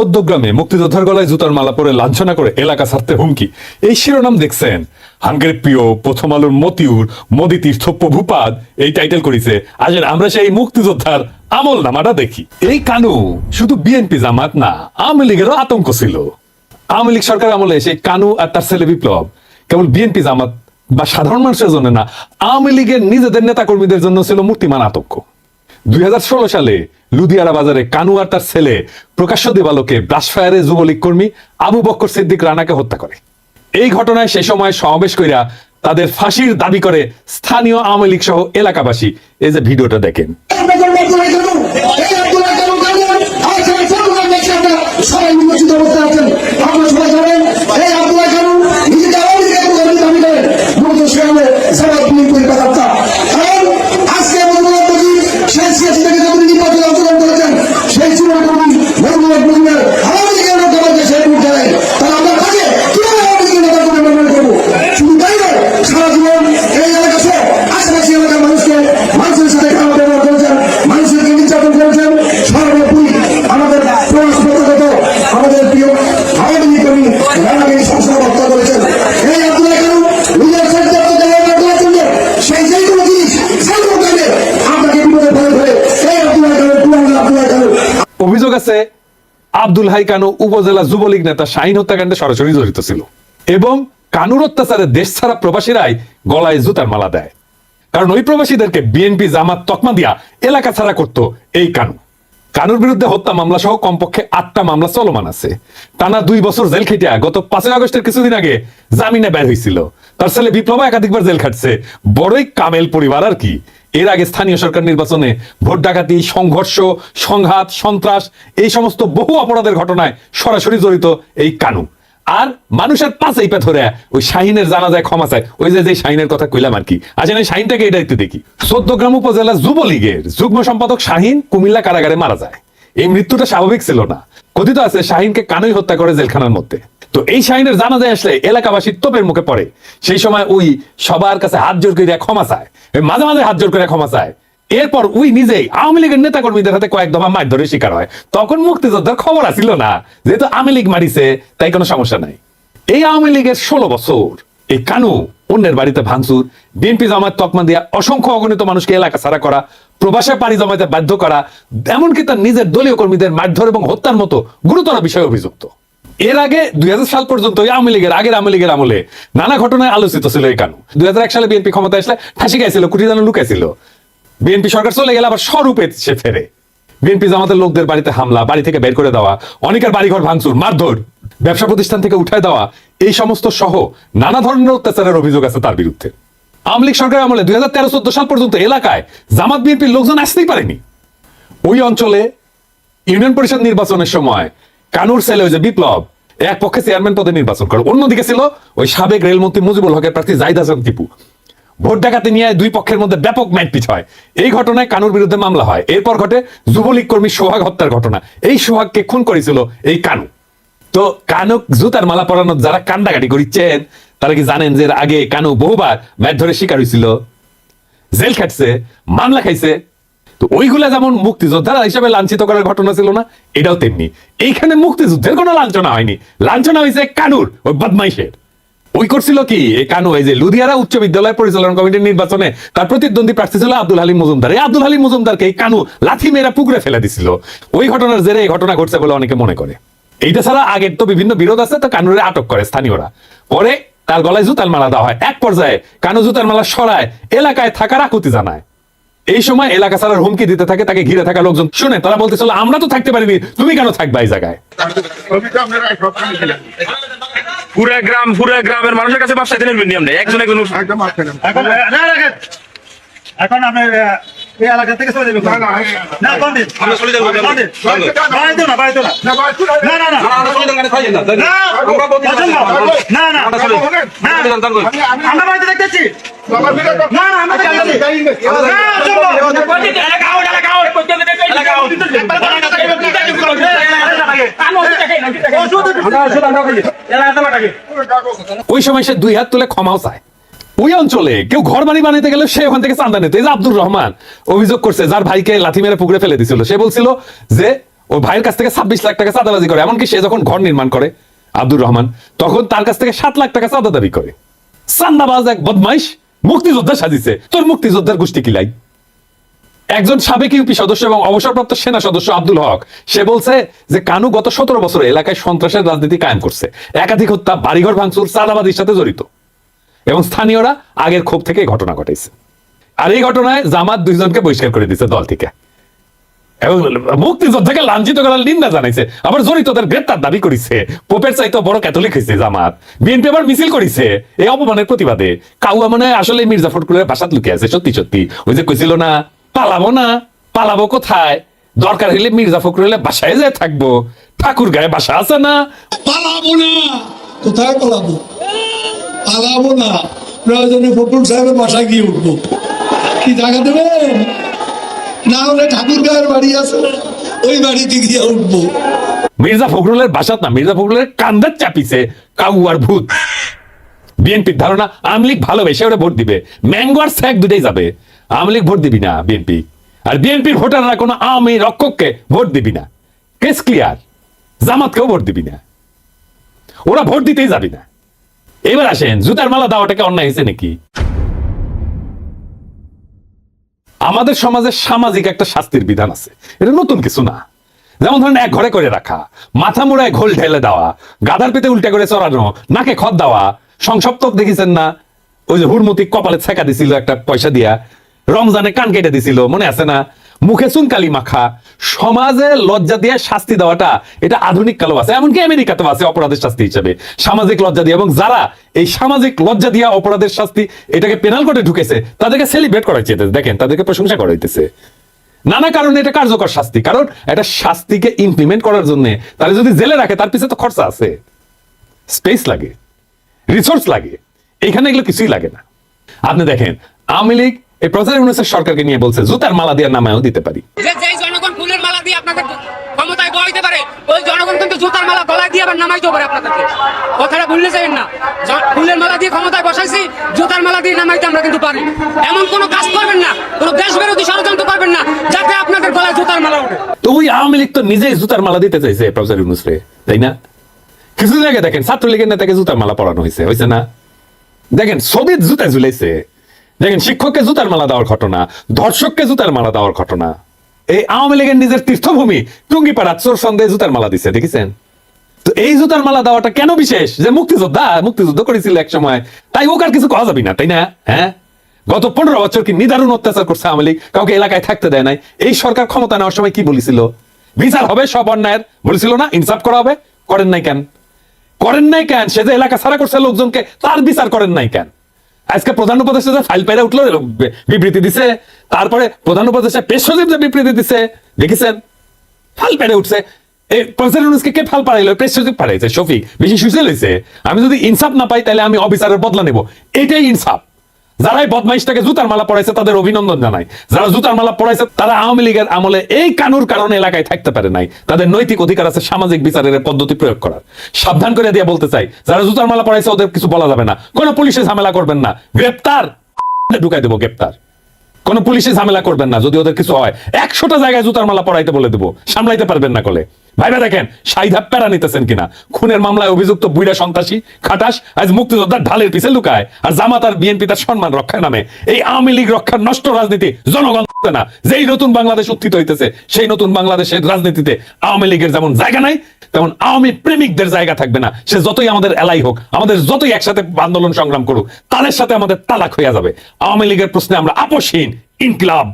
চোদ্দ গ্রামে মুক্তিযোদ্ধার গলায় জুতার মালা পরে লাঞ্ছনা করে এলাকা ছাড়তে হুমকি। এই শিরোনাম দেখছেন। হাঙ্গের প্রিয় প্রথম আলোর মতিউর, মোদি তীর্থ প্রভুপাদ এই টাইটেল করেছে আসেন আমরা সেই মুক্তিযোদ্ধার আমল নামাটা দেখি। এই কানু শুধু বিএনপি জামাত না, আওয়ামী লীগেরও আতঙ্ক ছিল। আওয়ামী লীগ সরকার আমলে সেই কানু আর তার ছেলে বিপ্লব কেবল বিএনপি জামাত বা সাধারণ মানুষের জন্য না, আওয়ামী লীগের নিজেদের নেতা কর্মীদের জন্য ছিল মূর্তিমান আতঙ্ক। দুই সালে লুধিয়ারা বাজারে কানু আর তার ছেলে প্রকাশ্য দেবালোকে ব্রাশফায়ারে যুবলীগ কর্মী আবু বক্কর সিদ্দিক রানাকে হত্যা করে। এই ঘটনায় সে সময় সমাবেশ কইরা তাদের ফাঁসির দাবি করে স্থানীয় আওয়ামী লীগ সহ এলাকাবাসী। এই যে ভিডিওটা দেখেন। সবাই নির্বাচিত অবস্থায় আছেন। সবাই জানেন অভিযোগ আছে, আব্দুল হাই কানু উপজেলা যুবলীগ নেতা শাহিন হত্যাকাণ্ডে সরাসরি জড়িত ছিল। এবং কানুর অত্যাচারে দেশ ছাড়া প্রবাসীরাই গলায় জুতার মালা দেয়। কারণ ওই প্রবাসীদেরকে বিএনপি জামাত তকমা দিয়া এলাকা ছাড়া করত এই কানু। কানুর বিরুদ্ধে হত্যা মামলা সহ কমপক্ষে আটটা মামলা চলমান আছে। টানা দুই বছর জেল খেটিয়া গত পাঁচই আগস্টের কিছুদিন আগে জামিনে বের হয়েছিল তার ছেলে বিপ্লব একাধিকবার জেল খাটছে। বড়ই কামেল পরিবার আর কি। এর আগে স্থানীয় সরকার নির্বাচনে ভোট ডাকাতি, সংঘর্ষ, সংঘাত, সন্ত্রাস, এই সমস্ত বহু অপরাধের ঘটনায় সরাসরি জড়িত এই কানু। আর মানুষের পাশে ইপা ধরে ওই শাহিনের জানা যায় ক্ষমা চায়। ওই যে যে শাহিনের কথা কইলাম আর কি। আসেন এই শাহিনটাকে এটা একটু দেখি। চোদ্দগ্রাম উপজেলা যুবলীগের যুগ্ম সম্পাদক শাহিন কুমিল্লা কারাগারে মারা যায়। এই মৃত্যুটা স্বাভাবিক ছিল না। কথিত আছে শাহিনকে কানুই হত্যা করে জেলখানার মধ্যে। তো এই শাহিনের জানা যায় আসলে এলাকাবাসীর তোপের মুখে পড়ে। সেই সময় ওই সবার কাছে হাত জোর করে ক্ষমা চায়। মাঝে মাঝে হাত জোর করে ক্ষমা চায়। এরপর উই নিজেই আওয়ামী লীগের নেতা কর্মীদের হাতে কয়েক দফা মারধরের শিকার হয়। তখন মুক্তিযোদ্ধার খবর আসিল না, যেহেতু আওয়ামী লীগ মারিছে, তাই কোনো সমস্যা নাই। এই আওয়ামী লীগের ষোলো বছর, এই কানু অন্যের বাড়িতে ভাঙচুর, বিএনপি জামাত তকমা দিয়া অসংখ্য অগণিত মানুষকে এলাকা ছাড়া করা, প্রবাসে পাড়ি জমাতে বাধ্য করা, এমনকি তার নিজের দলীয় কর্মীদের মারধর এবং হত্যার মতো গুরুতর বিষয়ে অভিযুক্ত। এর আগে দুই হাজার সাল পর্যন্ত আওয়ামী লীগের আগের আওয়ামী লীগের আমলে নানা ঘটনায় আলোচিত ছিল এই কানু দুই সালে বিএনপি ক্ষমতা আসলে ফাঁসি গাইছিল কুটি জানো লুকাইছিল বিএনপি সরকার চলে গেলে আবার স্বরূপে সে ফেরে। বিএনপি জামাতের লোকদের বাড়িতে হামলা, বাড়ি থেকে বের করে দেওয়া, অনেকের বাড়িঘর ভাঙচুর, মারধর, ব্যবসা প্রতিষ্ঠান থেকে উঠায় দেওয়া, এই সমস্ত সহ নানা ধরনের অত্যাচারের অভিযোগ আছে তার বিরুদ্ধে। আওয়ামী লীগ সরকার আমলে দুই হাজার তেরো চোদ্দ সাল পর্যন্ত এলাকায় জামাত বিএনপির লোকজন আসতেই পারেনি। ওই অঞ্চলে ইউনিয়ন পরিষদ নির্বাচনের সময় কানুর ছেলে ওই যে বিপ্লব, এক পক্ষে চেয়ারম্যান পদে নির্বাচন করে। অন্যদিকে ছিল ওই সাবেক রেলমন্ত্রী মুজিবুল হকের প্রার্থী জাহিদ হাসান টিপু। ভোট ডাকাতি নিয়ে দুই পক্ষের মধ্যে ব্যাপক মারপিট হয়। এই ঘটনায় কানুর বিরুদ্ধে মামলা হয়। এরপর ঘটে যুবলীগ কর্মী সোহাগ হত্যার ঘটনা। এই সোহাগকে খুন করেছিল এই কানু। তো কানু জুতার মালা পরানো যারা কান্দাকাটি করিচ্ছেন, তারা কি জানেন যে আগে কানু বহুবার ম্যাট ধরে শিকার হয়েছিল জেল খাটছে, মামলা খাইছে তো ওইগুলা যেমন মুক্তিযোদ্ধারা হিসাবে লাঞ্ছিত করার ঘটনা ছিল না, এটাও তেমনি। এইখানে মুক্তিযুদ্ধের কোনো লাঞ্ছনা হয়নি। লাঞ্ছনা হয়েছে কানুর, ওই বদমাইশের। ওই করছিল কি? এই কানু, এই যে লুধিয়ারা উচ্চ বিদ্যালয় পরিচালনা কমিটির নির্বাচনে তার প্রতিদ্বন্দ্বী প্রার্থী ছিল আব্দুল হালিম মজুমদার। এই আব্দুল হালিম মজুমদারকে এই কানু লাথি মেয়েরা পুকুরে ফেলে দিছিল। ওই ঘটনার জেরে এই ঘটনা ঘটছে বলে অনেকে মনে করে। এইটা ছাড়া আগের তো বিভিন্ন বিরোধ আছে, তো কানুরে আটক করে স্থানীয়রা। পরে তার গলায় জুতার মালা দেওয়া হয়। এক পর্যায়ে কানু জুতার মালা সরায়, এলাকায় থাকার আকুতি জানায়। এই সময় এলাকা ছাড়ার হুমকি দিতে থাকে তাকে ঘিরে থাকা লোকজন শুনে তারা বলতে বলতেছিল আমরা তো থাকতে পারিনি তুমি কেন থাকবা এই জায়গায় পুরা গ্রাম পুরা গ্রামের মানুষের কাছে বাসায় দিনের মিডিয়াম নেই একজন একজন। এখন না এখন আপনি আহ, এই এলাকা থেকে চলে যাবেন না, না, না কোন দিন আমরা চলে যাব, কোন দিন বাইতো না বাইতো না না, না না না আমরা চলে যান, খাইয়েন না। না আমরা বলতে না না আমরা চলে যান। আমরা যান, যান কই। আমি- আমি- আমরা বাড়িতে দেখতেছি বাবা, বিরাট কথা। না, না, আমরা আচ্ছা, জানি। আমি যাই না। না, চলো। এলাকা আউট, এলাকা আউট, এলাকা আউট। ওই সময় সে দুই হাত তুলে ক্ষমাও চায় ওই অঞ্চলে কেউ ঘর বাড়ি বানাইতে গেলে সে ওখান থেকে চান্দা নিত। এই যে আব্দুর রহমান অভিযোগ করছে, যার ভাইকে লাথি মেরে পুকুরে ফেলে দিছিল। সে বলছিল যে ও ভাইয়ের কাছ থেকে ছাব্বিশ লাখ টাকা চাঁদাবাজি করে। এমনকি সে যখন ঘর নির্মাণ করে আব্দুর রহমান, তখন তার কাছ থেকে সাত লাখ টাকা চাঁদা দাবি করে। চান্দাবাজ এক বদমাইশ মুক্তিযোদ্ধা সাজিছে। তোর মুক্তিযোদ্ধার গোষ্ঠী কিলাই একজন সাবেক ইউপি সদস্য এবং অবসরপ্রাপ্ত সেনা সদস্য আব্দুল হক, সে বলছে যে, কানু গত সতেরো বছর এলাকায় সন্ত্রাসের রাজনীতি কায়েম করছে। একাধিক হত্যা, বাড়িঘর ভাঙচুর চাঁদাবাদির সাথে জড়িত। এবং স্থানীয়রা আগের ক্ষোভ থেকে ঘটনা ঘটাইছে। আর এই ঘটনায় জামাত দুইজনকে বহিষ্কার করে দিচ্ছে দল থেকে। এবং মুক্তিযোদ্ধাকে লাঞ্ছিত করার নিন্দা জানাইছে। আবার জড়িতদের গ্রেপ্তার দাবি করেছে। পোপের চাইতে বড় ক্যাথলিক হয়েছে জামাত। বিএনপি আবার মিছিল করেছে। এই অপমানের প্রতিবাদে। কাউয়া মানে আসলে মির্জা ফটকুলের বাসাত লুকিয়ে আছে, সত্যি সত্যি। ওই যে কইছিল না, পালাবো না, পালাবো কোথায়? দরকার হইলে মির্জা ফখরুল বাসায় যায় থাকব। ঠাকুর গায়ে বাসা আছে না? পালাবো না, কোথায় পালাবো? পালাবো না। প্রয়োজনে ফটুল সাহেবের বাসায় গিয়ে উঠবো। কি জায়গা দেবেন? না হলে ঠাকুর গায়ের বাড়ি আছে। ওই বাড়িতে গিয়ে উঠবো। মির্জা ফখরুলের বাসাত না, মির্জা ফখরুলের কান্দার চাপিছে কাউয়ার ভূত। বিএনপির ধারণা, আওয়ামী লীগ ভালোবেসে ওরা ভোট দিবে। ম্যাঙ্গো আর স্যাক দুটাই যাবে। আওয়ামী লীগ ভোট দিবি না বিএনপি। আর বিএনপির ভোটাররা কোনো আওয়ামী রক্ষককে ভোট দিবি না। Case clear. জামাতকেও ভোট দিবি না। ওরা ভোট দিতেই যাবি না। এবার আসেন, জুতার মালা দেওয়াটাকে অন্যায় হয়েছে নাকি? আমাদের সমাজে সামাজিক একটা শাস্তির বিধান আছে। এটা নতুন কিছু না। যেমন ধরেন, এক ঘরে করে রাখা, মাথা মুড়ায় ঘোল ঢেলে দেওয়া, গাধার পেতে উল্টা করে চড়ানো, নাকে খত দেওয়া সংসপ্তক দেখেছেন না? ওই যে হুড়মতি কপালে ছেকা দিছিল একটা পয়সা দিয়া, রমজানে কান কেটে দিছিল, মনে আছে না? মুখে চুনকালি মাখা। সমাজে লজ্জা দিয়ে শাস্তি দেওয়াটা, এটা আধুনিক কালো আছে। এমনকি আমেরিকাতেও আছে অপরাধের শাস্তি হিসেবে। সামাজিক লজ্জা দিয়ে, এবং যারা এই সামাজিক লজ্জা দিয়া অপরাধের শাস্তি এটাকে পেনাল কোর্টে ঢুকেছে, তাদেরকে সেলিব্রেট করা হইছে দেখেন, তাদেরকে প্রশংসা করা হইতেছে। নানা কারণে এটা কার্যকর শাস্তি, কারণ এটা শাস্তিকে ইমপ্লিমেন্ট করার জন্য তারা যদি জেলে রাখে, তার পিছনে তো খরচা আছে। স্পেস লাগে রিসোর্স লাগে, এখানে এগুলো কিছুই লাগে না। আপনি দেখেন, আওয়ামী লীগ এই প্রচার ইউনিসের সরকারকে নিয়ে বলছে জুতার মালা দেওয়ার নামায়ও দিতে পারি। যে যেই জনগণ ফুলের মালা দিয়ে আপনাদের ক্ষমতায় বইতে পারে ওই জনগণ কিন্তু জুতার মালা গলায় দিয়ে আবার পারে আপনাদেরকে। কথাটা ভুললে যাবেন না। ফুলের মালা দিয়ে ক্ষমতায় বসাইছি জুতার মালা দিয়ে নামাইতে আমরা কিন্তু পারি। এমন কোনো কাজ করবেন না কোনো দেশ বিরোধী ষড়যন্ত্র করবেন না যাতে আপনাদের গলায় জুতার মালা ওঠে। তো ওই আওয়ামী লীগ তো নিজেই জুতার মালা দিতে চাইছে প্রফেসর ইউনুস রে তাই না? কিছু জায়গায় দেখেন ছাত্রলীগের নেতাকে জুতার মালা পরানো হয়েছে হয়েছে না? দেখেন ছবি জুতা ঝুলাইছে দেখেন, শিক্ষককে জুতার মালা দেওয়ার ঘটনা ধর্ষককে জুতার মালা দেওয়ার ঘটনা। এই আওয়ামী লীগের নিজের তীর্থভূমি, টুঙ্গিপাড়া চোর সন্দেহে জুতার মালা দিছে, দেখেছেন? তো এই জুতার মালা দেওয়াটা কেন বিশেষ? যে মুক্তিযোদ্ধা, মুক্তিযুদ্ধ করেছিল এক সময়। তাই ওক আর কিছু কওয়া যাবে না, তাই না? হ্যাঁ? গত পনেরো বছর কি নিদারুণ অত্যাচার করছে আওয়ামী লীগ? কাউকে এলাকায় থাকতে দেয় নাই। এই সরকার ক্ষমতা নেওয়ার সময় কি বলেছিল? বিচার হবে, সব অন্যায়ের। বলেছিল না, ইনসাফ করা হবে। করেন নাই কেন? করেন নাই কেন? সে যে এলাকা ছাড়া করছে লোকজনকে, তার বিচার করেন নাই কেন? আজকে প্রধান উপদেষ্টা ফাইল পেরে উঠল, বিবৃতি দিছে। তারপরে প্রধান উপদেষ্টা পেশ সচিব যে বিবৃতি দিছে, দেখেছেন? ফাল পেরে উঠছে। এই প্রফেসর ইউনুসকে কে ফাল পাড়াইলো প্রেস সচিব পাড়াইছে শফিক। বেশি সুইসে হয়েছে আমি যদি ইনসাফ না পাই, তাহলে আমি অফিসারের বদলা নেব। এটাই ইনসাফ। যারা এই বদমাইশটাকে জুতার মালা পড়াইছে তাদের অভিনন্দন জানাই। যারা জুতার মালা পড়াইছে তারা আওয়ামী লীগের আমলে এই কানুর কারণে এলাকায় থাকতে পারে নাই। তাদের নৈতিক অধিকার আছে, সামাজিক বিচারের পদ্ধতি প্রয়োগ করার। সাবধান করে দিয়ে বলতে চাই, যারা জুতার মালা পড়াইছে ওদের কিছু বলা যাবে না। কোনো পুলিশে ঝামেলা করবেন না। গ্রেপ্তার! ঢুকাই দেবো গ্রেপ্তার। কোন পুলিশে ঝামেলা করবেন না, যদি ওদের কিছু হয়। একশোটা জায়গায় জুতার মালা পড়াইতে বলে দেবো। সামলাইতে পারবেন না কলে। ভাইবা দেখেন, সাইধা প্যারা নিতেছেন কিনা? খুনের মামলায় অভিযুক্ত বুইরা সন্ত্রাসী, খাটাস, আজ মুক্তিযোদ্ধার ঢালের পিছে লুকায়, আর জামাত আর বিএনপি তার সম্মান রক্ষার নামে। এই আওয়ামী লীগ রক্ষার নষ্ট রাজনীতি জনগণ না। যেই নতুন বাংলাদেশ উত্থিত হইতেছে, সেই নতুন বাংলাদেশের রাজনীতিতে আওয়ামী লীগের যেমন জায়গা নাই, তেমন আওয়ামী প্রেমিকদের জায়গা থাকবে না। সে যতই আমাদের এলাই হোক, আমাদের যতই একসাথে আন্দোলন সংগ্রাম করুক, তাদের সাথে আমাদের তালাক হইয়া যাবে। আওয়ামী লীগের প্রশ্নে আমরা আপোষহীন, ইনকিলাব